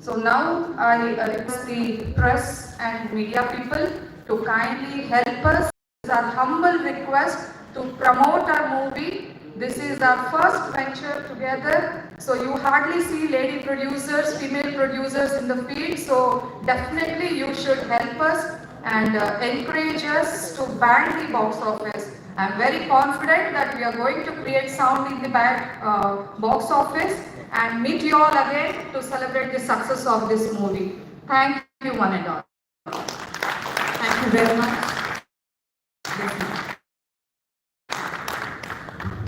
So now I request the press and media people to kindly help us. It's our humble request to promote our movie. This is our first venture together. So you hardly see lady producers, female producers in the field. So definitely you should help us and uh, encourage us to bang the box office. I'm very confident that we are going to create sound in the back, uh, box office and meet you all again to celebrate the success of this movie. Thank you one and all. Thank you very much.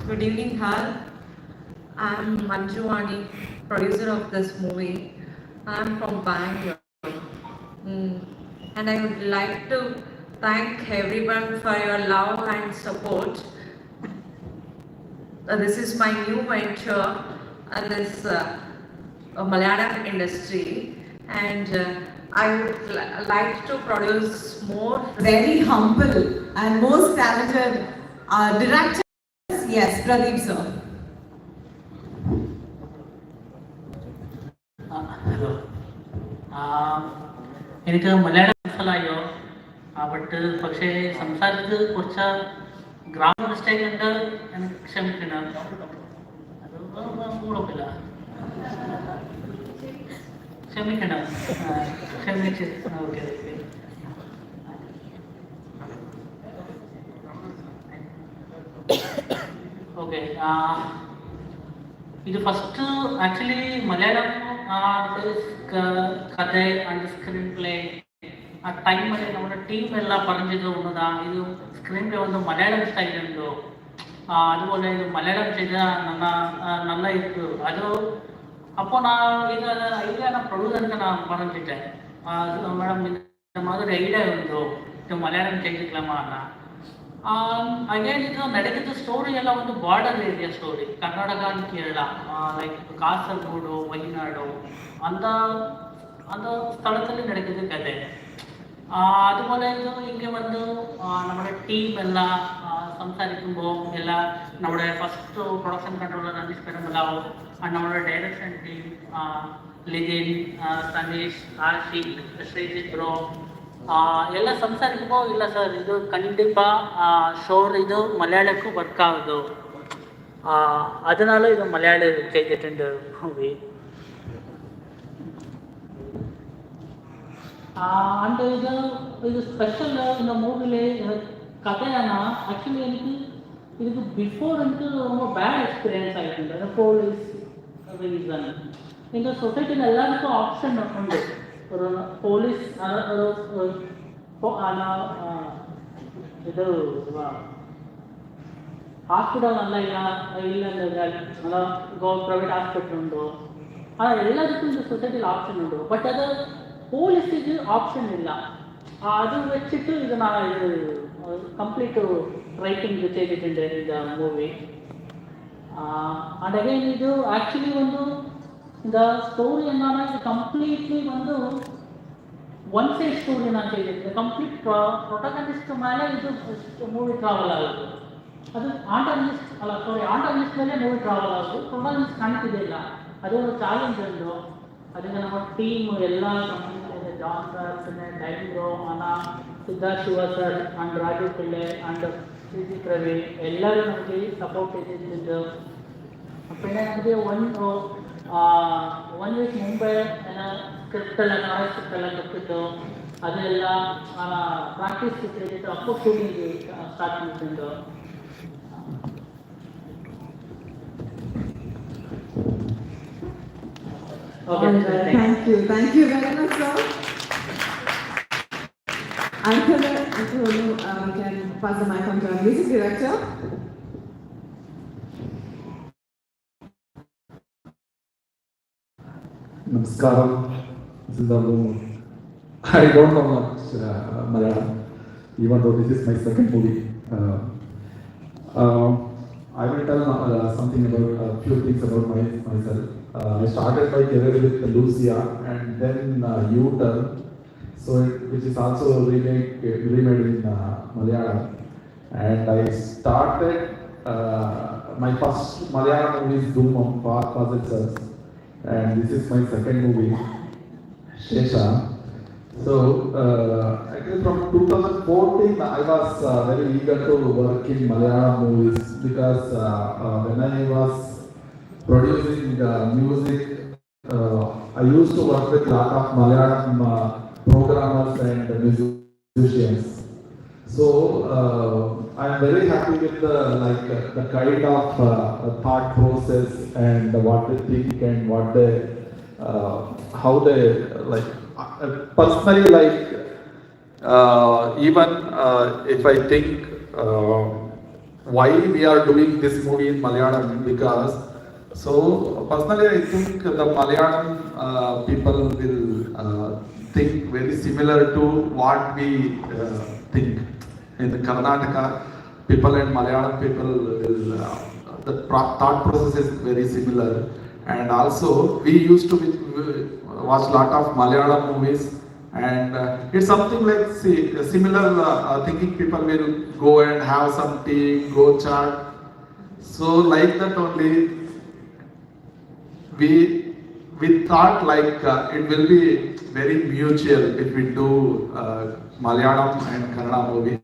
Good evening, Hal. I'm Manju Wani, producer of this movie. I'm from Bangalore. Mm. And I would like to thank everyone for your love and support. Uh, this is my new venture in this uh, uh, Malayalam industry, and uh, I would li- like to produce more very humble and most talented uh, director. Yes, Pradeep sir. ആ, hello ആ, എനിക്ക് മലയാളം മനസ്സിലായോ ആ, but പക്ഷേ സംസാരത്തിൽ കുറച്ച് grammar mistake ഉണ്ട് എനിക്ക് ക്ഷമിക്കണം അത് കുഴപ്പമില്ല. ക്ഷമിക്കണം ക്ഷമിച്ച്. ഓക്കെ ഓക്കെ ഓക്കെ ഇത് ഫസ്റ്റ് ആക്ച്വലി മലയാളം കഥ ആൻഡ് സ്ക്രീൻ പ്ലേ ಆ ಟೈಮಲ್ಲಿ ನಮ್ಮ ಟೀಮ್ ಎಲ್ಲ പറഞ്ഞത് ഒന്നതാ ഇത് സ്ക്രീൻ പ്ലേ ಒಂದು ಮಲಯಾಳಂ ಸ್ಟೈಲ್ ಉಂಟು ಆ, അതുപോലെ ಇದು ಮಲಯಾಳಂ ചെയ്ത ನನ್ನ ಆ, നല്ല ಇತ್ತು ಅದು அப்போ நான் இது ஐடியா நான் ப்ரொடியூசருக்கு நான் பண்ணிட்டேன் மேடம் இந்த மாதிரி ஐடியா உண்டு ಇದು ಮಲಯಾಳಂ செஞ்சுக்கலாமாண்ணா ಅಗೇನ್ ಇದು ನಡೆದಿದ್ದ ಸ್ಟೋರಿ ಎಲ್ಲ ಒಂದು border area story Karnataka and Kerala like Kasaragod Wayanad ಅಂತ அந்த സ്ഥലത്തിൽ നടക്കുന്ന കഥ ആ, ಅದು ಮೂಲ ಇದು ಹಿಂಗೆ ಬಂದು ನಮ್ಮಡೆ ಟೀಮೆಲ್ಲ ಸಂಸಾರಿಕೋ ಎಲ್ಲ ನೋಡೇ ಫಸ್ಟು ಪ್ರೊಡಕ್ಷನ್ ಪ್ಯಾಟ್ರೋಲರ್ ಅಂಜಿ ಬೇಕಲ್ಲ ನೋಡ ಡೈಲೆಕ್ಷನ್ ಟೀಮ್ ಲಿಗಿಲ್ ಸದೇಶ್ ಆರ್ ಸಿಲ್ ಶ್ರೀಜಿತ್ ಬ್ರೋ ಎಲ್ಲ ಸಂಸಾರಿಕ್ಬೋ ಇಲ್ಲ ಸರ್ ಇದು ಕಂಡಿಪ್ಪ ಶೋರ್ ಇದು ಮಲಯಾಳಕ್ಕೂ ವರ್ಕ್ ಆಗೋದು ಅದನ್ನಲ್ಲೂ ಇದು ಮಲಯಾಳ ಕೈ ಟೆಂಡರ್ ಮೂವಿ అంటే ಇದು ಇದು ಸ್ಪೆಷಲ್ இந்த மூவிலே கதையானா ஆக்சுவலி எனக்கு இதுக்கு பிஃபோர் எனக்கு ரொம்ப பேட் எக்ஸ்பீரியன்ஸ் ஆகிட்டு போலீஸ் ரீசன் எங்கள் சொசைட்டியில் எல்லாருக்கும் ஆப்ஷன் உண்டு ஒரு போலீஸ் ஆனால் இது హాస్పిటల్ వల్ల ఇలా ఇల్లు అలా గవర్నమెంట్ ప్రైవేట్ హాస్పిటల్ ఉండు అలా ఎల్లరికీ సొసైటీలో ఆప్షన్ ఉండు బట్ అదే ಪೊಲೀಸಿಗೆ ಆಪ್ಷನ್ ಇಲ್ಲ ಅದು ಹೆಚ್ಚಿಟ್ಟು ಇದು ನಾನು ಇದು ಕಂಪ್ಲೀಟು ರೈಟಿಂಗ್ ಜೊತೆಗೆ change in the movie and ಇದು ಆ್ಯಕ್ಚುಲಿ ಒಂದು ದ ಸ್ಟೋರಿ ಅನ್ನೋಣ ಇದು ಕಂಪ್ಲೀಟ್ಲಿ ಒಂದು ಒನ್ ಸೈಡ್ ಸ್ಟೋರಿ ಅಂತ ಹೇಳಿದ್ರೆ ಕಂಪ್ಲೀಟ್ ಪ್ರೊಟಗನಿಸ್ಟ್ ಮೇಲೆ ಇದು ಮೂವಿ ಟ್ರಾವೆಲ್ ಆಗುತ್ತೆ ಅದು ಆಂಟನಿಸ್ಟ್ ಅಲ್ಲ ಸಾರಿ ಆಂಟನಿಸ್ಟ್ ಮೇಲೆ ಮೂವಿ ಟ್ರಾವೆಲ್ ಆಗುತ್ತೆ ಪ್ರೊಟಗನಿಸ್ಟ್ ಕಾಣ್ತಿದ್ದಿಲ್ಲ ಅದು ಒಂದು ಚಾಲೆಂಜ್ ಒಂದು ಅದರಿಂದ ನಮ್ಮ ಟೀಮ್ ಎಲ್ಲ ಜಾನ್ ಸರ್ ಡೈರೋ ಅನ Siddharth, Shiva sir and Raju Pillai and G Ravi ಎಲ್ಲರೂ ನಮಗೆ ಸಪೋರ್ಟ್ ಇದ್ದಿದ್ದು. ಪಿಳ್ಳೆ ನಮಗೆ ಒಂದು ಒನ್ ವೀಕ್ ಮುಂಬೈ ಏನೋ ಸ್ಕ್ರಿಪ್ಟೆಲ್ಲ ನಾಳೆ ಸ್ಕ್ರಿಪ್ಟೆಲ್ಲ ಕೊಟ್ಟಿದ್ದು. ಅದೆಲ್ಲ ಪ್ರಾಕ್ಟೀಸ್ ಇತ್ತು ಅಪ್ಪು ಶೂಟಿಂಗ್ ಸ್ಟಾರ್ಟ್ ಮಾಡ್ತಿದ್ದು Uh, thank you, thank you very much, sir. Anthony, uh, Anthony, um, can pass the mic on to our music director. നമസ്കാരം I don't know much Malayalam even though this is my second movie I will tell something about few things about my myself. Uh, I started my career with Lucia and then uh, U-Turn, so it, which is also remake, remade in uh, Malayalam. And I started my first Malayalam movie is Doom of Puzzle and this is my second movie. Shesha. So, uh, actually from 2014, I was uh, very eager to work in Malayalam movies because uh, when I was producing uh, music, uh, I used to work with a lot of Malayalam uh, programmers and musicians. So uh, I'm very happy with the like uh, the kind of uh, thought process and what they think and what they uh, how they like uh, personally like uh, even uh, if I think uh, why we are doing this movie in Malayalam because so personally I think the Malayalam uh, people will uh, think very similar to what we uh, think. In the Karnataka people and Malayalam people will uh, the thought process is very similar. And also we used to watch lot of Malayalam movies. And uh, it's something like see, similar uh, thinking people will go and have some tea, go chat. So like that only we we thought like uh, it will be very mutual if we do uh, Malayalam and Kannada movie.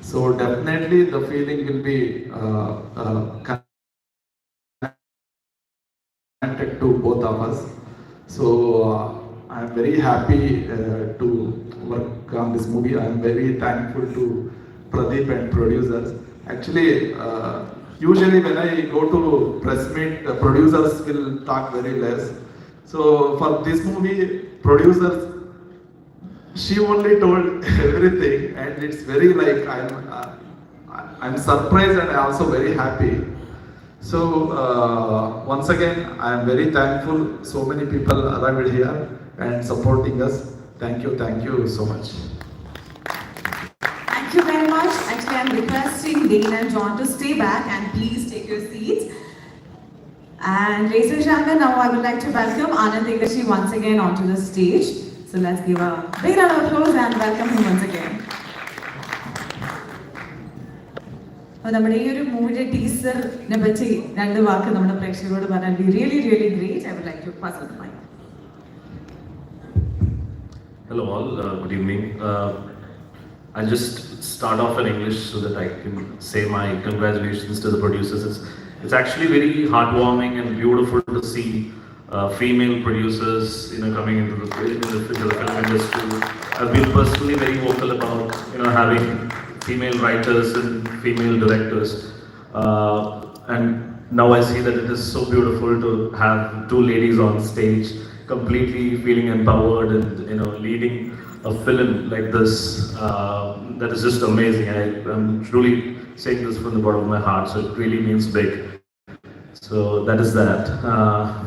So definitely the feeling will be uh, uh, connected to both of us. So uh, I'm very happy uh, to work on this movie. I'm very thankful to Pradeep and producers. Actually, uh, usually when I go to press meet, the producers will talk very less. So for this movie, producers, she only told everything, and it's very like I'm, uh, I'm surprised and also very happy. So uh, once again, I am very thankful. So many people arrived here and supporting us. Thank you, thank you so much. Thank you very much. Actually, I'm requesting Dana and John to stay back and please take your seats. And ladies and gentlemen, now I would like to welcome Anand Degashi once again onto the stage. So let's give a big round of applause and welcome him once again. അപ്പോൾ നമ്മുടെ ഈ ഒരു മൂവിയുടെ ടീസറിനെ പറ്റി രണ്ട് വാക്ക് നമ്മുടെ പ്രേക്ഷകരോട് പറയാൻ really really great I would like to pass on my Hello all, uh, good evening. Uh, I'll just start off in English so that I can say my congratulations to the producers. It's, it's actually very heartwarming and beautiful to see uh, female producers, you know, coming into the, into the, film industry. I've been personally very vocal about, you know, having female writers and female directors. Uh, and now I see that it is so beautiful to have two ladies on stage completely feeling empowered and you know leading a film like this uh, that is just amazing. I, i'm truly saying this from the bottom of my heart. So it really means big. So that is that. Uh,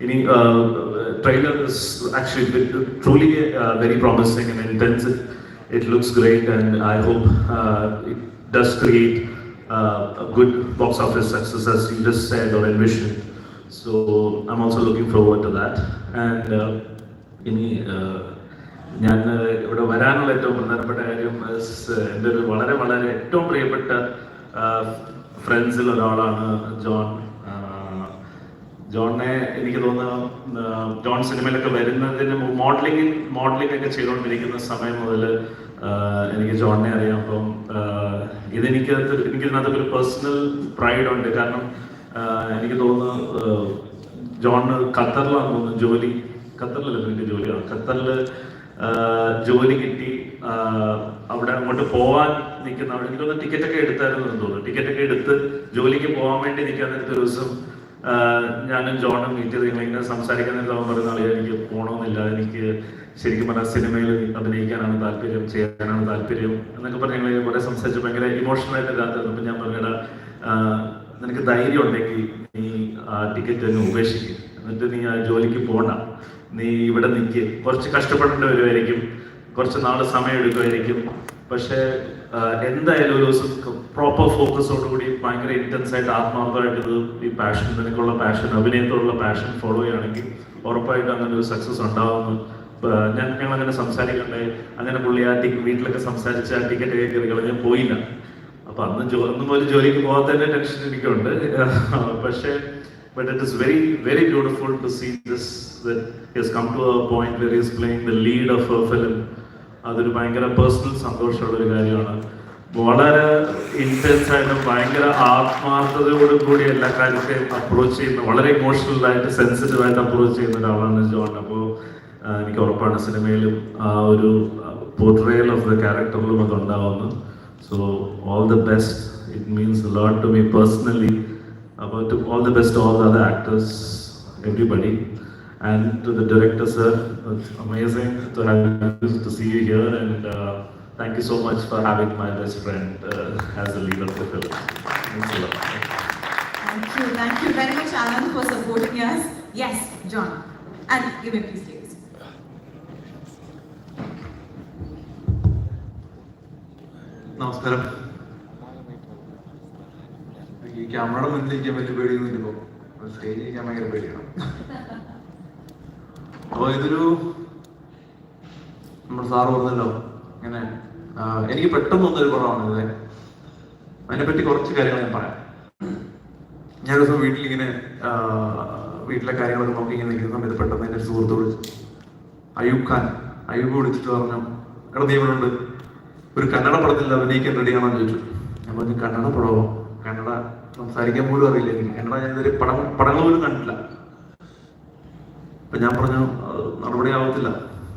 any uh, trailer is actually truly uh, very promising and intense. It, it looks great and i hope uh, it does create uh, a good box office success as you just said or envisioned so I'm also looking forward to that. And uh, uh, ഞാൻ ഇവിടെ വരാനുള്ള ഏറ്റവും പ്രധാനപ്പെട്ട കാര്യം എന്റെ ഒരു വളരെ വളരെ ഏറ്റവും പ്രിയപ്പെട്ട ഫ്രണ്ട്സിൽ ഒരാളാണ് ജോൺ. ജോണിനെ എനിക്ക് തോന്നുന്നു ജോൺ സിനിമയിലൊക്കെ വരുന്നതിന് മോഡലിംഗ് മോഡലിംഗ് ഒക്കെ ചെയ്തുകൊണ്ടിരിക്കുന്ന സമയം മുതൽ എനിക്ക് ജോണിനെ അറിയാം. അപ്പം ഇതെനിക്ക് എനിക്ക് ഇതിനകത്ത് ഒരു പേഴ്സണൽ പ്രൈഡ് ഉണ്ട്. കാരണം എനിക്ക് തോന്നുന്നു ജോണ് ഖത്തറിലാണ് തോന്നുന്നു ജോലി. ഖത്തറിലല്ല എനിക്ക് ജോലിയാണ്. ഖത്തറിൽ ജോലി കിട്ടി അവിടെ അങ്ങോട്ട് പോവാൻ നിൽക്കുന്ന എനിക്കൊന്ന് ടിക്കറ്റ് ഒക്കെ എടുത്തായിരുന്നു എന്ന് തോന്നുന്നു. ടിക്കറ്റ് ഒക്കെ എടുത്ത് ജോലിക്ക് പോകാൻ വേണ്ടി നിൽക്കാൻ നേരത്തെ ഒരു ദിവസം ഞാനും ജോണും മീറ്റ് ചെയ്ത് ഇങ്ങനെ സംസാരിക്കാൻ നേരത്തെ പറയുന്ന ആളുകൾ എനിക്ക് പോകണമെന്നില്ല എനിക്ക് ശരിക്കും പറഞ്ഞാൽ സിനിമയിൽ അഭിനയിക്കാനാണ് താല്പര്യം ചെയ്യാനാണ് താല്പര്യം എന്നൊക്കെ പറഞ്ഞ് ഞങ്ങൾ കുറെ സംസാരിച്ച് ഭയങ്കര ഇമോഷണൽ ആയിട്ട് കാത്തിരുന്നു അപ്പം ഞാൻ പറഞ്ഞടാ നിനക്ക് ധൈര്യം ഉണ്ടെങ്കിൽ നീ ആ ടിക്കറ്റ് തന്നെ ഉപേക്ഷിക്കും. എന്നിട്ട് നീ ആ ജോലിക്ക് പോകണ്ട നീ ഇവിടെ നിൽക്കുക കുറച്ച് കഷ്ടപ്പെടേണ്ടി വരുമായിരിക്കും കുറച്ച് നാൾ സമയം എടുക്കുമായിരിക്കും പക്ഷേ എന്തായാലും ഒരു ദിവസം പ്രോപ്പർ ഫോക്കസോടുകൂടി ഭയങ്കര ഇന്റൻസ് ആയിട്ട് ആത്മാർത്ഥമായിട്ട് ഈ പാഷൻ നിനക്കുള്ള പാഷൻ അഭിനയത്തോടുള്ള പാഷൻ ഫോളോ ചെയ്യുകയാണെങ്കിൽ ഉറപ്പായിട്ട് അങ്ങനെ ഒരു സക്സസ് ഉണ്ടാവുമെന്ന് ഞാൻ ഞങ്ങൾ അങ്ങനെ സംസാരിക്കണ്ടേ? അങ്ങനെ പുള്ളി ആ ടിക്കറ്റ് വീട്ടിലൊക്കെ സംസാരിച്ച് ആ ടിക്കറ്റ് കയറി കളഞ്ഞ് പോയില്ല. അപ്പൊ അന്ന് ജോ അന്ന് പോലും ജോലിക്ക് പോകാത്തതിന്റെ ടെൻഷൻ എനിക്കുണ്ട്. പക്ഷേ But it is very, very beautiful to see this, that he has come to a point where he is playing the lead of a film. അതൊരു ഭയങ്കര പേഴ്സണൽ സന്തോഷമുള്ള ഒരു കാര്യമാണ്. വളരെ ഇന്റൻസ് ആയിട്ടും ഭയങ്കര ആത്മാർത്ഥതയോടും കൂടി എല്ലാ കാര്യത്തെയും അപ്രോച്ച് ചെയ്യുന്ന വളരെ ഇമോഷണൽ ആയിട്ട് സെൻസിറ്റീവ് ആയിട്ട് അപ്രോച്ച് ചെയ്യുന്ന ഒരാളാണ് ജോൺ അപ്പോൾ എനിക്ക് ഉറപ്പാണ് സിനിമയിലും ആ ഒരു പോർട്രയൽ ഓഫ് ദ ക്യാരക്ടറിലും അത് ഉണ്ടാവുന്നു so all the best it means lot to me personally about to all the best to all the other actors, everybody, and to the director, sir. It's amazing to have you, to see you here, and uh, thank you so much for having my best friend uh, as the lead of the film. Thanks a lot. Thank you, thank you very much, Anand, for supporting us. Yes, John. And give me please, please. നമസ്കാരം ഈ ക്യാമറയുടെ മുന്നിലിരിക്കാൻ വലിയ പേടിയൊന്നും ഇല്ലപ്പോ സ്റ്റേജിൽ ഇരിക്കാൻ ഭയങ്കര പേടിയാണ്. അപ്പൊ ഇതൊരു നമ്മുടെ സാറ് പറഞ്ഞല്ലോ ഇങ്ങനെ എനിക്ക് പെട്ടെന്ന് വന്നൊരു പടമാണ് ഇതേ. അതിനെപ്പറ്റി കുറച്ച് കാര്യങ്ങൾ ഞാൻ പറയാം. ഞാൻ ദിവസം വീട്ടിലിങ്ങനെ വീട്ടിലെ കാര്യങ്ങളൊക്കെ നോക്കി ഇങ്ങനെ നിൽക്കുന്ന സമയത്ത് പെട്ടെന്ന് എന്റെ സുഹൃത്ത് വിളിച്ചു അയൂബ് ഖാൻ അയൂബ് വിളിച്ചിട്ട് പറഞ്ഞു എടാ നിയമനുണ്ട് ഒരു കന്നഡ പടത്തിൽ അഭിനയിക്കാൻ റെഡിയാണോ എന്ന് ചോദിച്ചു. ഞാൻ പറഞ്ഞു കന്നഡ പടമോ? കന്നഡ സംസാരിക്കാൻ പോലും അറിയില്ല കന്നഡ ഞാൻ ഇതുവരെ പടം പടങ്ങൾ പോലും കണ്ടില്ല അപ്പൊ ഞാൻ പറഞ്ഞു "അത് നടപടി ആവത്തില്ല.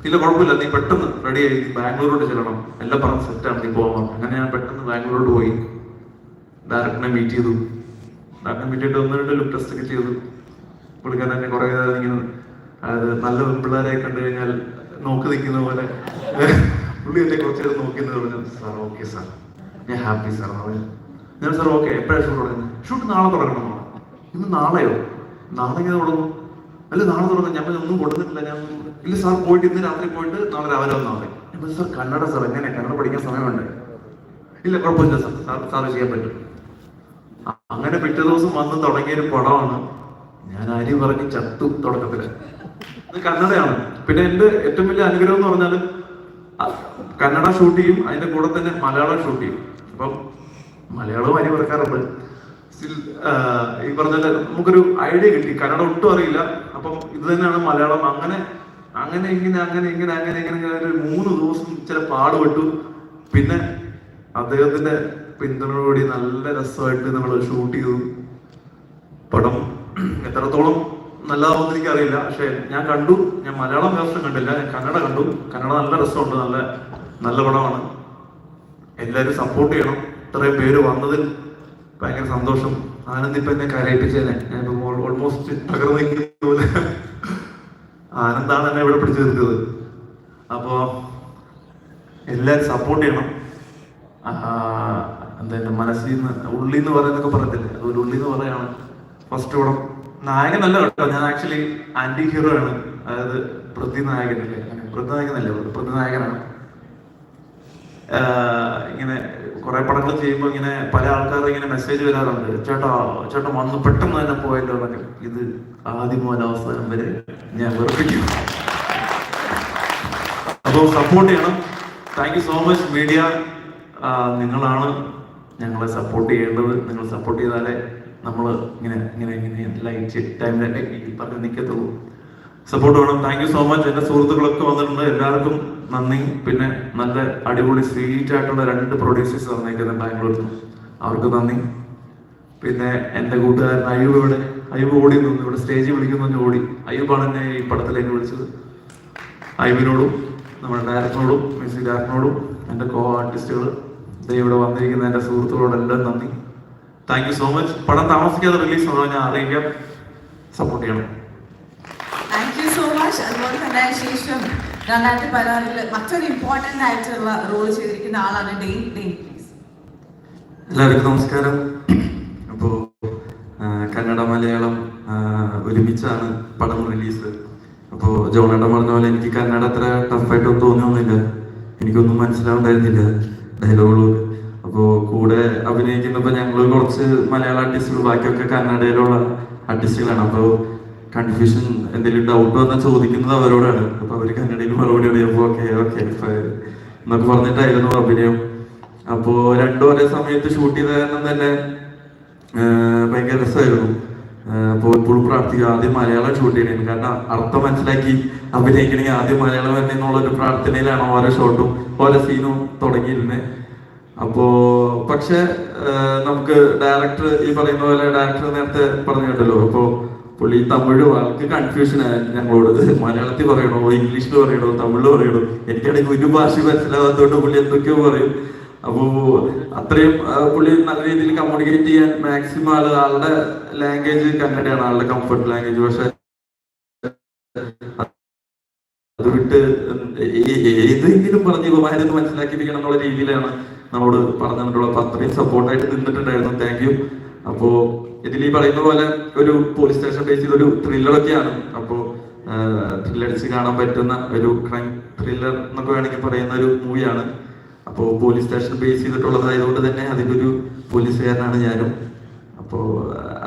ഇല്ല കുഴപ്പമില്ല. നീ പെട്ടെന്ന് റെഡി ആയി. നീ ബാംഗ്ലൂരോട്ട് ചെല്ലണം. എല്ലാം പറഞ്ഞ് സെറ്റാണ് നീ പോകാൻ അങ്ങനെ ഞാൻ പെട്ടെന്ന് ബാംഗ്ലൂരോട്ട് പോയി. ഡയറക്ടറിനെ മീറ്റ് ചെയ്തു. ഡയറക്ടറെ മീറ്റ് ചെയ്തിട്ട് ഒന്ന് രണ്ട് ടെസ്റ്റ് ഒക്കെ ചെയ്തു. പുള്ളിക്കാരൻ തന്നെ കുറെ ഇങ്ങനെ അതായത് നല്ല പെൺപിള്ളേരെ കണ്ടു കഴിഞ്ഞാൽ നോക്കി നിൽക്കുന്ന പോലെ. പുള്ളി എന്നെ കുറച്ചു നേരം നോക്കി എന്ന് പറഞ്ഞു. സാർ ഓക്കെ സാർ ഞാൻ ഹാപ്പി സാർ എന്ന് ഞാൻ സാർ ഓക്കെ എപ്പോഴാണ് ഷൂട്ട് തുടങ്ങുന്നത്? ഷൂട്ട് നാളെ തുടങ്ങണം ഇന്ന് നാളെയോ? നാളെ ഇങ്ങനെ തുടങ്ങും? അല്ല നാളെ തുടങ്ങും. ഞാൻ ഒന്നും കൊടുത്തിട്ടില്ല ഞാൻ ഇല്ല സാർ പോയിട്ട് ഇന്ന് രാത്രി പോയിട്ട് നാളെ രാവിലെ വന്നാളെ ഞാൻ സാർ കന്നഡ സാർ എങ്ങനെ കന്നഡ പഠിക്കാൻ സമയമുണ്ട്. ഇല്ല കുഴപ്പമില്ല സാർ സാർ സാറ് ചെയ്യാൻ പറ്റും. അങ്ങനെ പിറ്റേ ദിവസം വന്ന് തുടങ്ങിയ ഒരു പടമാണ് ഞാൻ അരി പറഞ്ഞ് ചത്തു തുടക്കത്തിൽ. ഇത് കന്നഡയാണ്. പിന്നെ എന്റെ ഏറ്റവും വലിയ അനുഗ്രഹം എന്ന് പറഞ്ഞാൽ കന്നഡ ഷൂട്ട് ചെയ്യും അതിന്റെ കൂടെ തന്നെ മലയാളം ഷൂട്ട് ചെയ്യും. അപ്പം മലയാളവും അരി പറക്കാറുണ്ട്. സ്റ്റിൽ ഈ പറഞ്ഞ നമുക്കൊരു ഐഡിയ കിട്ടി. കന്നഡ ഒട്ടും അറിയില്ല. അപ്പം ഇത് തന്നെയാണ് മലയാളം. അങ്ങനെ അങ്ങനെ ഇങ്ങനെ അങ്ങനെ ഇങ്ങനെ അങ്ങനെ ഇങ്ങനെ ഒരു മൂന്ന് ദിവസം ചില പാടുപെട്ടു പിന്നെ അദ്ദേഹത്തിന്റെ പിന്തുണയോടുകൂടി നല്ല രസമായിട്ട് നമ്മൾ ഷൂട്ട് ചെയ്തു. പടം എത്രത്തോളം നല്ലതാവുമെന്ന് എനിക്കറിയില്ല. പക്ഷെ ഞാൻ കണ്ടു. ഞാൻ മലയാളം വേർഷൻ കണ്ടില്ല. ഞാൻ കന്നഡ കണ്ടു. കന്നഡ നല്ല രസമുണ്ട്. നല്ല നല്ല പടമാണ്. എല്ലാവരും സപ്പോർട്ട് ചെയ്യണം. ഇത്രയും പേര് വന്നതിൽ ഭയങ്കര സന്തോഷം. ആനന്ദിപ്പ ഇപ്പൊ എന്നെ കരയിപ്പിച്ചേനെ. ഞാൻ ഓൾമോസ്റ്റ് തകർന്നു ആനന്ദാണ് എന്നെ ഇവിടെ പിടിച്ചു നിർത്തിയത്. അപ്പോ എല്ലാവരും സപ്പോർട്ട് ചെയ്യണം. എന്താ എന്റെ മനസ്സിൽ നിന്ന് ഉള്ളി എന്ന് പറയുന്നൊക്കെ പറയത്തില്ലേ? അതൊരു ഉള്ളി എന്ന് പറയാണ്. ഫസ്റ്റ് കൂടം നായകൻ നല്ല കേട്ടോ. ഞാൻ ആക്ച്വലി ആന്റി ഹീറോ ആണ്. അതായത് പ്രതിനായകനല്ലേ പ്രതിനായകനല്ലേ പ്രതിനായകനാണ്. നായകനാണ് ഇങ്ങനെ കുറെ പടങ്ങൾ ചെയ്യുമ്പോൾ ഇങ്ങനെ പല ആൾക്കാരും ഇങ്ങനെ മെസ്സേജ് വരാറുണ്ട്. ചേട്ടാ ചേട്ടാ വന്ന് പെട്ടെന്ന് തന്നെ പോയല്ലോ എന്നൊക്കെ. ഇത് ആദ്യം മുതൽ അവസാനം വരെ ഞാൻ വെറുപ്പിക്കും. അപ്പോൾ സപ്പോർട്ട് ചെയ്യണം. Thank you so much media നിങ്ങളാണ് ഞങ്ങളെ സപ്പോർട്ട് ചെയ്യേണ്ടത്. നിങ്ങൾ സപ്പോർട്ട് ചെയ്താലേ നമ്മൾ ഇങ്ങനെ ഇങ്ങനെ ഇങ്ങനെ ലൈറ്റ് ടൈമിലൊക്കെ പറഞ്ഞ് നിൽക്കത്തുള്ളൂ സപ്പോർട്ട് വേണം. താങ്ക് യു സോ മച്ച് എന്റെ സുഹൃത്തുക്കളൊക്കെ വന്നിട്ടുണ്ട്. എല്ലാവർക്കും നന്ദി. പിന്നെ നല്ല അടിപൊളി സ്വീറ്റ് ആയിട്ടുള്ള രണ്ട് പ്രൊഡ്യൂസേഴ്സ് വന്നേക്കുന്നത് ബാംഗ്ലൂരിൽ അവർക്ക് നന്ദി. പിന്നെ എന്റെ കൂട്ടുകാരൻ അയ്യൂബ് ഇവിടെ. അയ്യൂബ് ഓടി നിന്നു. ഇവിടെ സ്റ്റേജിൽ വിളിക്കുന്നു ഓടി. അയ്യൂബാണ് എന്നെ ഈ പടത്തിലേക്ക് വിളിച്ചത്. അയ്യൂബിനോടും നമ്മുടെ ഡയറക്ടറോടും മ്യൂസിക് ഡയറക്ടറിനോടും എന്റെ കോ ആർട്ടിസ്റ്റുകൾ ഇവിടെ വന്നിരിക്കുന്ന എന്റെ സുഹൃത്തുക്കളോടെല്ലാം നന്ദി. താങ്ക് യു സോ മച്ച് പടം താമസിക്കാതെ റിലീസ് ആണോ? ഞാൻ അറിയിക്കാം. സപ്പോർട്ട് ചെയ്യണം. താങ്ക് യു സോ മച്ച് അതുപോലെ തന്നെ ശേഷം രണ്ടായിരത്തി പതിനാറിൽ മറ്റൊരു ഇമ്പോർട്ടന്റ് ആയിട്ടുള്ള റോൾ ചെയ്തിരിക്കുന്ന ആളാണ് ഡെയിൻ. ഡെയിൻ പ്ലീസ് എല്ലാവർക്കും നമസ്കാരം. അപ്പോൾ കന്നഡ മലയാളം ഒരുമിച്ചാണ് പടം റിലീസ് അപ്പോൾ ജോണേട്ടൻ പറഞ്ഞ പോലെ എനിക്ക് കന്നഡ അത്ര ടഫായിട്ടൊന്നും തോന്നിയൊന്നുമില്ല. എനിക്കൊന്നും മനസ്സിലാവുണ്ടായിരുന്നില്ല ഡയലോഗുകൾ അപ്പോൾ കൂടെ അഭിനയിക്കുന്നപ്പോൾ ഞങ്ങൾ കുറച്ച് മലയാള ആർട്ടിസ്റ്റുകൾ ബാക്കിയൊക്കെ കന്നഡയിലുള്ള ആർട്ടിസ്റ്റുകളാണ് അപ്പോൾ കൺഫ്യൂഷൻ എന്തെങ്കിലും ഡൗട്ട് വന്നാൽ ചോദിക്കുന്നത് അവരോടാണ്. അപ്പൊ അവർ കന്നഡയിൽ മറുപടി അറിയുമ്പോൾ ഓക്കെ ഓക്കെ എന്നൊക്കെ പറഞ്ഞിട്ടായിരുന്നു അഭിനയം. അപ്പോ രണ്ടു ഒരേ സമയത്ത് ഷൂട്ട് ചെയ്ത കാരണം തന്നെ ഭയങ്കര രസമായിരുന്നു. അപ്പോ എപ്പോഴും പ്രാർത്ഥിക്കുക ആദ്യം മലയാളം ഷൂട്ട് ചെയ്യണേ കാരണം അർത്ഥം മനസ്സിലാക്കി അഭിനയിക്കണമെങ്കിൽ ആദ്യം മലയാളം തന്നെ എന്നുള്ള ഒരു പ്രാർത്ഥനയിലാണ് ഓരോ ഷോട്ടും ഓരോ സീനും തുടങ്ങിയിരുന്നത് അപ്പോ പക്ഷെ നമുക്ക് ഡയറക്ടർ ഈ പറയുന്ന പോലെ ഡയറക്ടർ നേരത്തെ പറഞ്ഞു കേട്ടല്ലോ അപ്പോ പുള്ളി തമിഴ് ആൾക്ക് കൺഫ്യൂഷൻ ഞങ്ങളോട് മലയാളത്തിൽ പറയണോ ഇംഗ്ലീഷിൽ പറയണോ തമിഴിൽ പറയണോ? എനിക്കാണെങ്കിൽ ഒരു ഭാഷ മനസ്സിലാവാത്തതുകൊണ്ട് പുള്ളി എന്തൊക്കെയോ പറയും. അപ്പോ അത്രയും പുള്ളി നല്ല രീതിയിൽ കമ്മ്യൂണിക്കേറ്റ് ചെയ്യാൻ മാക്സിമം ആൾ ആളുടെ ലാംഗ്വേജ് കന്നഡയാണ് ആളുടെ കംഫർട്ട് ലാംഗ്വേജ് പക്ഷെ അത് വിട്ട് ഏതെങ്കിലും പറഞ്ഞ് ഉപമാരെന്ന് മനസ്സിലാക്കിയിരിക്കണം എന്നുള്ള രീതിയിലാണ് നമ്മോട് പറഞ്ഞു തന്നിട്ടുള്ളത് അപ്പൊ അത്രയും സപ്പോർട്ടായിട്ട് നിന്നിട്ടുണ്ടായിരുന്നു. താങ്ക് യു അപ്പോ ഇതിൽ ഈ പറയുന്ന പോലെ ഒരു പോലീസ് സ്റ്റേഷൻ ബേസ് ചെയ്ത ഒരു ത്രില്ലറൊക്കെയാണ് അപ്പോ ത്രില്ലടിച്ച് കാണാൻ പറ്റുന്ന ഒരു ക്രൈം ത്രില്ലർ എന്നൊക്കെ വേണമെങ്കിൽ പറയുന്ന ഒരു മൂവിയാണ് അപ്പോ പോലീസ് സ്റ്റേഷൻ ബേസ് ചെയ്തിട്ടുള്ളതായതുകൊണ്ട് തന്നെ അതിലൊരു പോലീസുകാരനാണ് ഞാനും. അപ്പോ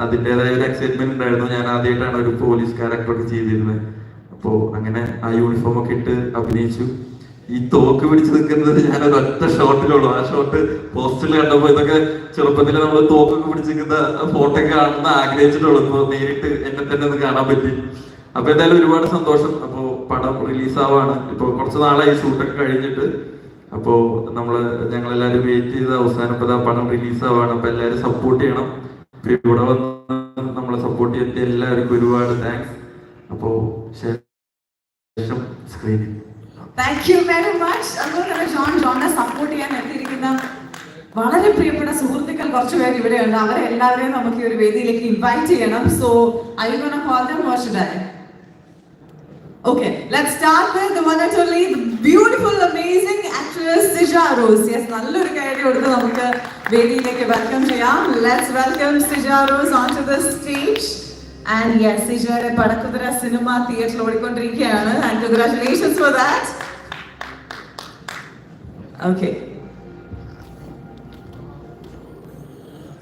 അതിന്റെതായ ഒരു എക്സൈറ്റ്മെന്റ് ഉണ്ടായിരുന്നു. ഞാൻ ആദ്യമായിട്ടാണ് ഒരു പോലീസ് ക്യാരക്ടറൊക്കെ ചെയ്തിരുന്നത്. അപ്പോ അങ്ങനെ ആ യൂണിഫോം ഒക്കെ ഇട്ട് അഭിനയിച്ചു. ഈ തോക്ക് പിടിച്ച് നിൽക്കുന്നത് ഞാൻ ഒരു ഒറ്റ ഷോട്ടിലുള്ളൂ. ആ ഷോട്ട് പോസ്റ്റിൽ കണ്ടപ്പോൾ ഇതൊക്കെ ചെറുപ്പത്തിൽ നമ്മൾ തോക്കൊക്കെ പിടിച്ച് നിൽക്കുന്ന ഫോട്ടോ കാണുന്ന ആഗ്രഹിച്ചിട്ടുള്ളൂ. ഇപ്പൊ നേരിട്ട് എന്നെ തന്നെ കാണാൻ പറ്റി. അപ്പൊ എന്തായാലും ഒരുപാട് സന്തോഷം. അപ്പോ പടം റിലീസ് ആവാണ് ഇപ്പൊ കുറച്ച് നാളായി ഷൂട്ടൊക്കെ കഴിഞ്ഞിട്ട്. അപ്പോ നമ്മൾ ഞങ്ങൾ എല്ലാവരും വെയിറ്റ് ചെയ്ത അവസാനം ഇപ്പൊ ദാ പടം റിലീസ് ആവാണ് അപ്പൊ എല്ലാരും സപ്പോർട്ട് ചെയ്യണം. ഇവിടെ വന്ന് നമ്മളെ സപ്പോർട്ട് ചെയ്തിട്ട് എല്ലാവർക്കും ഒരുപാട് താങ്ക്സ് അപ്പോ ശേഷം സ്ക്രീനിൽ താങ്ക് യു വെരി മച്ച് അതുപോലെ ജോൺ ജോണിനെ സപ്പോർട്ട് ചെയ്യാൻ എത്തിയിരിക്കുന്ന വളരെ പ്രിയപ്പെട്ട സുഹൃത്തുക്കൾ കുറച്ച് പേര് ഇവിടെയുണ്ട് അവരെ എല്ലാവരെയും നമുക്ക് ഈ ഒരു വേദിയിലേക്ക് ഇൻവൈറ്റ് ചെയ്യണം so I gonna call them Okay, let's start with the beautiful, amazing actress. Yes, നല്ലൊരു കയറി കൊടുത്ത് നമുക്ക് വേദിയിലേക്ക് വെൽക്കം ചെയ്യാം. Stage. And yes, സിജയുടെ പടക്കുതിര സിനിമ തിയേറ്ററിൽ ഓടിക്കൊണ്ടിരിക്കുകയാണ് and congratulations for that. Okay.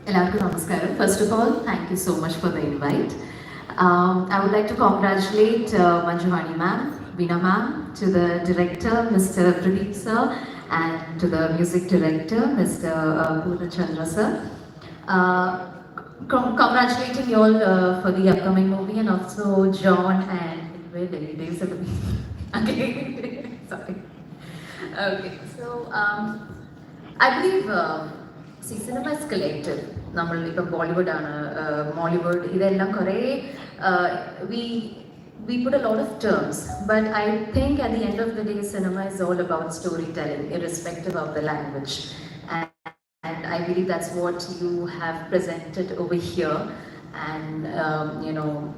എല്ലാവർക്കും നമസ്കാരം first of all thank you so much for the invite I would like to congratulate Manjuvani ma'am Beena ma'am to the director mister Pradeep sir and to the music director mister Poornachandra sir congratulating you all uh, for the upcoming movie and also John and where the days of the okay sorry okay so um, I believe uh, see cinema is collective നമ്മൾ ഇപ്പം Bollywood ആണ് Mollywood ഇതെല്ലാം കുറേ we we put a lot of terms, but I think at the end of the day, cinema is all about storytelling, irrespective of the language. And, and I believe that's what you have presented over here. And, um, you know,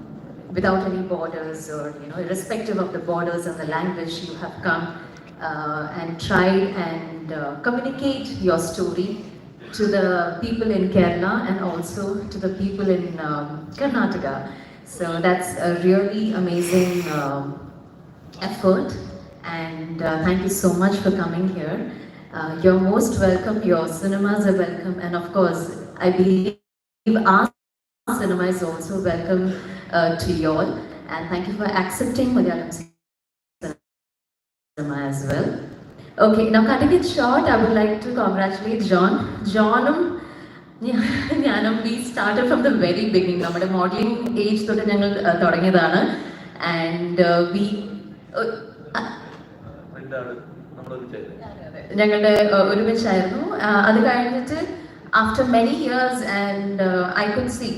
without any borders or, you know, irrespective of the borders and the language, you have come uh, and try and uh, communicate your story to the people in Kerala and also to the people in um, Karnataka. So that's a really amazing um, effort, and uh, thank you so much for coming here. Uh, you're most welcome. Your cinemas are welcome, and of course, I believe our cinema is also welcome uh, to you all. And thank you for accepting Malayalam as well. Okay, now cutting it short, I would like to congratulate John. Johnum ഞാനും we started from the very beginning. നമ്മുടെ modelling age തൊട്ട് ഞങ്ങൾ uh, തുടങ്ങിയതാണ് uh, and we ഞങ്ങളുടെ uh, ഒരുമിച്ചായിരുന്നു Uh, അത് കഴിഞ്ഞിട്ട് after many years and I could see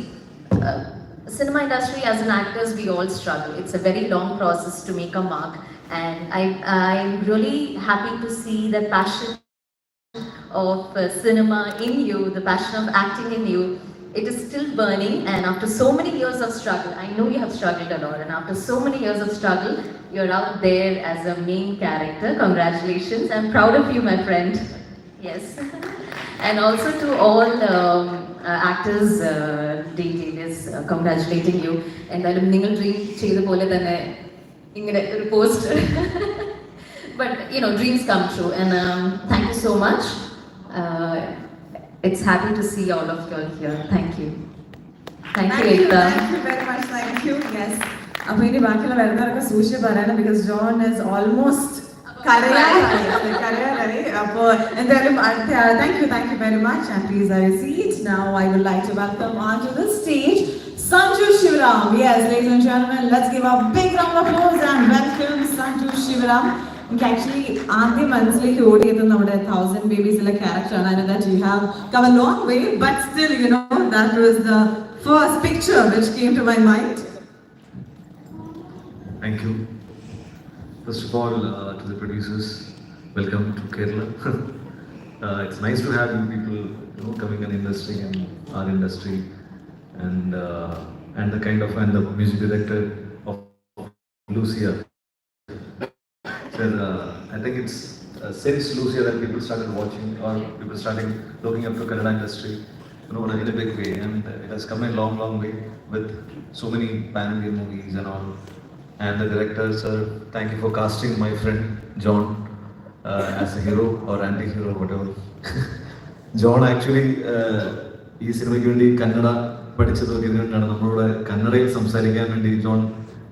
cinema industry as an actors we all struggle it's a very long process to make a mark and i i'm really happy to see the passion of uh, cinema in you, the passion of acting in you, it is still burning. And after so many years of struggle, I know you have struggled a lot, and after so many years of struggle, you're out there as a main character. Congratulations. I'm proud of you, my friend. Yes. and also to all um, uh, actors, uh, DJs, uh, congratulating you. എന്തായാലും നിങ്ങൾ dream ചെയ്ത പോലെ തന്നെ ഇങ്ങനെ ഒരു post but you know dreams come true and um, thank you so much uh, it's happy to see all of you all here thank you thank, you Ekta. Thank you very much. Thank you. Yes. അപ്പൊ ഇനി ബാക്കിയുള്ള വരുന്നവരൊക്കെ സൂക്ഷിച്ച് പറയണം because John is almost കരയാറായി കരയാറായി അപ്പോ എന്തായാലും അടുത്ത thank you thank you very much and please I seat now I would like to welcome on to the stage Sanju Shivaram. Yes, ladies and gentlemen, let's give a big round of applause and welcome Sanju Shivaram. എനിക്ക് actually ആദ്യം മനസ്സിലേക്ക് ഓടിയത് നമ്മുടെ thousand ബേബീസിലെ ക്യാരക്ടറാണ് I know that you have come a long way, but still, you know, that was the first picture which came to my mind. Thank you. First of all, uh, to the producers, welcome to Kerala. uh, it's nice to have you people, you know, coming in industry and our industry, and uh, and the kind of and the music director of Lucia. So, uh, I think it's uh, since Lucia that people started watching or people starting looking up to Kannada industry, you know, in a big way, and it has come a long, long way with so many pan-Indian movies and all. And the director, sir, thank you for casting my friend John uh, as a hero or anti-hero, whatever. John actually ഈ സിനിമയ്ക്ക് വേണ്ടി കന്നഡ പഠിച്ചതൊക്കെ ഇതിനു വേണ്ടിയാണ് നമ്മളോട് കന്നഡയിൽ സംസാരിക്കാൻ വേണ്ടി John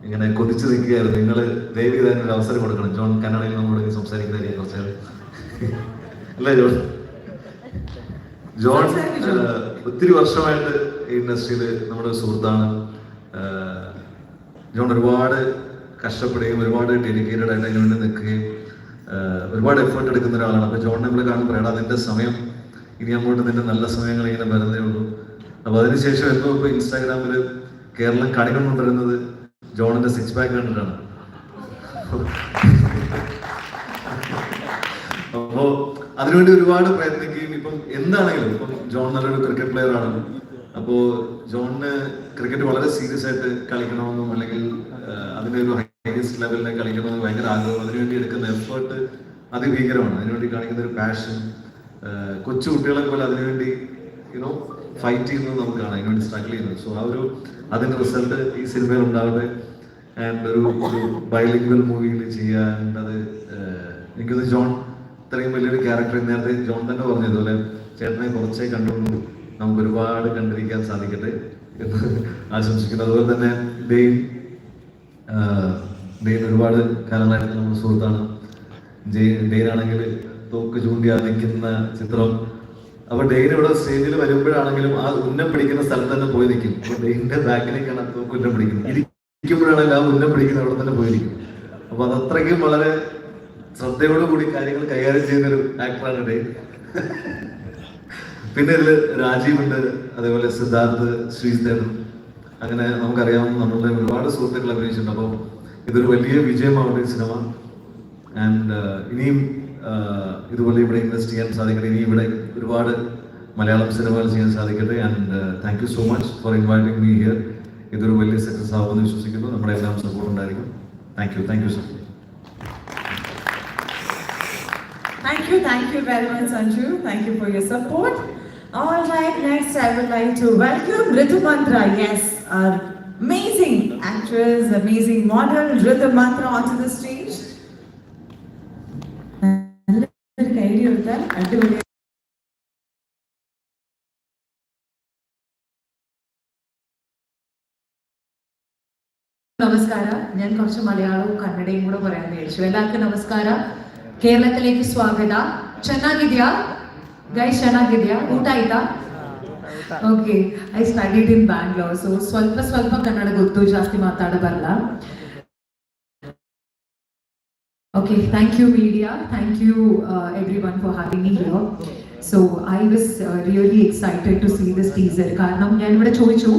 ഇങ്ങനെ കൊതിച്ചു നിൽക്കുകയായിരുന്നു. നിങ്ങൾ ദയവ് ചെയ്ത് ഒരു അവസരം കൊടുക്കണം. ജോൺ കന്നഡയിൽ നമ്മളോട് സംസാരിക്കുന്നതായിരിക്കും കുറച്ച്. അല്ലേ ജോൺ? ജോൺ ഒത്തിരി വർഷമായിട്ട് ഈ ഇൻഡസ്ട്രിയിൽ നമ്മുടെ സുഹൃത്താണ്. ജോൺ ഒരുപാട് കഷ്ടപ്പെടുകയും ഒരുപാട് ഡെഡിക്കേറ്റഡ് ആയിട്ട് അതിന് വേണ്ടി നിൽക്കുകയും ഒരുപാട് എഫേർട്ട് എടുക്കുന്ന ഒരാളാണ്. അപ്പൊ ജോൺ നമ്മൾ കാണുമ്പോൾ അതിന്റെ സമയം ഇനി അങ്ങോട്ട് നിന്റെ നല്ല സമയങ്ങൾ ഇങ്ങനെ വരുന്നേ ഉള്ളൂ. അപ്പൊ അതിനുശേഷം എന്തോ ഇപ്പൊ ഇൻസ്റ്റാഗ്രാമിൽ കേരളം കണികൊണ്ടുവരുന്നത് ജോണിന്റെ സിക്സ് പാക്ക് കണ്ടിട്ടാണ്. അപ്പോ അതിനുവേണ്ടി ഒരുപാട് പ്രയത്നിക്കുകയും ഇപ്പം എന്താണെങ്കിലും ഇപ്പം ജോൺ നല്ലൊരു ക്രിക്കറ്റ് പ്ലെയർ ആണ്. അപ്പോ ജോണിന് ക്രിക്കറ്റ് വളരെ സീരിയസ് ആയിട്ട് കളിക്കണമെന്നും അല്ലെങ്കിൽ അതിന്റെ ഒരു ഹൈയസ്റ്റ് ലെവലിൽ കളിക്കണമെന്ന് ഭയങ്കര ആഗ്രഹം. അതിനുവേണ്ടി എടുക്കുന്ന എഫേർട്ട് അതിഭീകരമാണ്. അതിനുവേണ്ടി കാണിക്കുന്ന ഒരു പാഷൻ കൊച്ചു കുട്ടികളെ പോലെ അതിനുവേണ്ടി യുനോ ഫൈറ്റ് ചെയ്യുന്നത് നമുക്ക് കാണാം അതിനുവേണ്ടി സ്ട്രഗിൾ ചെയ്യുന്നത്. സോ ആ ഒരു അതിന്റെ റിസൾട്ട് ഈ സിനിമയിൽ ഉണ്ടാവട്ടെ ആൻഡ് ഒരു ഒരു മൂവിയിൽ ചെയ്യാൻ അത് എനിക്കത് ജോൺ ഇത്രയും വലിയൊരു ക്യാരക്ടർ നേരത്തെ ജോൺ തന്നെ പറഞ്ഞതുപോലെ ചേട്ടനെ കുറച്ചേ കണ്ടുള്ളൂ. നമുക്ക് ഒരുപാട് കണ്ടിരിക്കാൻ സാധിക്കട്ടെ എന്ന് ആശംസിക്കുന്നു. അതുപോലെ തന്നെ ഡെയിൻ ഡെയിൻ ഒരുപാട് കാലങ്ങളായിട്ട് നമ്മുടെ സുഹൃത്താണ്. ഡെയിൻ ആണെങ്കിൽ തോക്ക് ചൂണ്ടി അറിയിക്കുന്ന ചിത്രം അപ്പൊ ഡെയിൻ ഇവിടെ സ്റ്റേജിൽ വരുമ്പോഴാണെങ്കിലും ആ ഉന്നം പിടിക്കുന്ന സ്ഥലത്ത് തന്നെ പോയി നിൽക്കും ഡെയിനിന്റെ ബാക്കിലേക്കാണ് തോക്ക് ഉന്നം പിടിക്കുന്നത്. ഇരിക്കുമ്പോഴാണെങ്കിൽ ആ ഉന്നം പിടിക്കുന്ന അവിടെ തന്നെ പോയിരിക്കും അപ്പൊ അതത്രയ്ക്കും വളരെ ശ്രദ്ധയോടുകൂടി കാര്യങ്ങൾ കൈകാര്യം ചെയ്യുന്ന ഒരു ആക്ടറാണ് ഡെയിൻ. പിന്നെ ഇതിൽ രാജീവുണ്ട് അതേപോലെ സിദ്ധാർത്ഥ് ശ്രീധരൻ. അങ്ങനെ നമുക്കറിയാം നമ്മളുടെ ഒരുപാട് സുഹൃത്തുക്കൾ അഭിനയിച്ചിട്ടുണ്ട്. അപ്പോൾ ഇതൊരു വലിയ വിജയമാവട്ടെ ഈ സിനിമ. ആൻഡ് ഇനിയും uh, ഇതുപോലെ ഇവിടെ ഇൻവെസ്റ്റ് ചെയ്യാൻ സാധിക്കട്ടെ ഇനി ഇവിടെ ഒരുപാട് മലയാളം സിനിമകൾ ചെയ്യാൻ സാധിക്കട്ടെ and thank you so much for inviting me here ഇതൊരു വലിയ സക്സസ് ആവുമെന്ന് വിശ്വസിക്കുന്നു നമ്മുടെ എല്ലാം സപ്പോർട്ട് ഉണ്ടായിരിക്കും thank you thank you sir Thank you, thank you very much, Sanju. Thank you for your support. All right, next I would like to welcome Ritu Mantra. Yes, our amazing actress, amazing model, Ritu Mantra onto the stage. നമസ്കാരം. ഞാൻ കുറച്ച് മലയാളവും കന്നഡയും കൂടെ പറയാൻ വിചാരിച്ചു. എല്ലാവർക്കും നമസ്കാരം. കേരളത്തിലേക്ക് സ്വാഗത. ಚೆನ್ನಾಗಿದ್ಯಾ ಗೈ ಚೆನ್ನಾಗಿದ್ಯಾ ಊಟ ಆಯ್ತಾ okay I studied in Bangalore so ಸ್ವಲ್ಪ ಸ್ವಲ್ಪ ಕನ್ನಡ ಗೊತ್ತು ಜಾಸ್ತಿ ಮಾತಾಡ ಬರಲ್ಲ okay thank you media thank you everyone for having me so I was really excited to see this teaser കാരണം ഞാൻ ഇവിടെ ചോദിച്ചു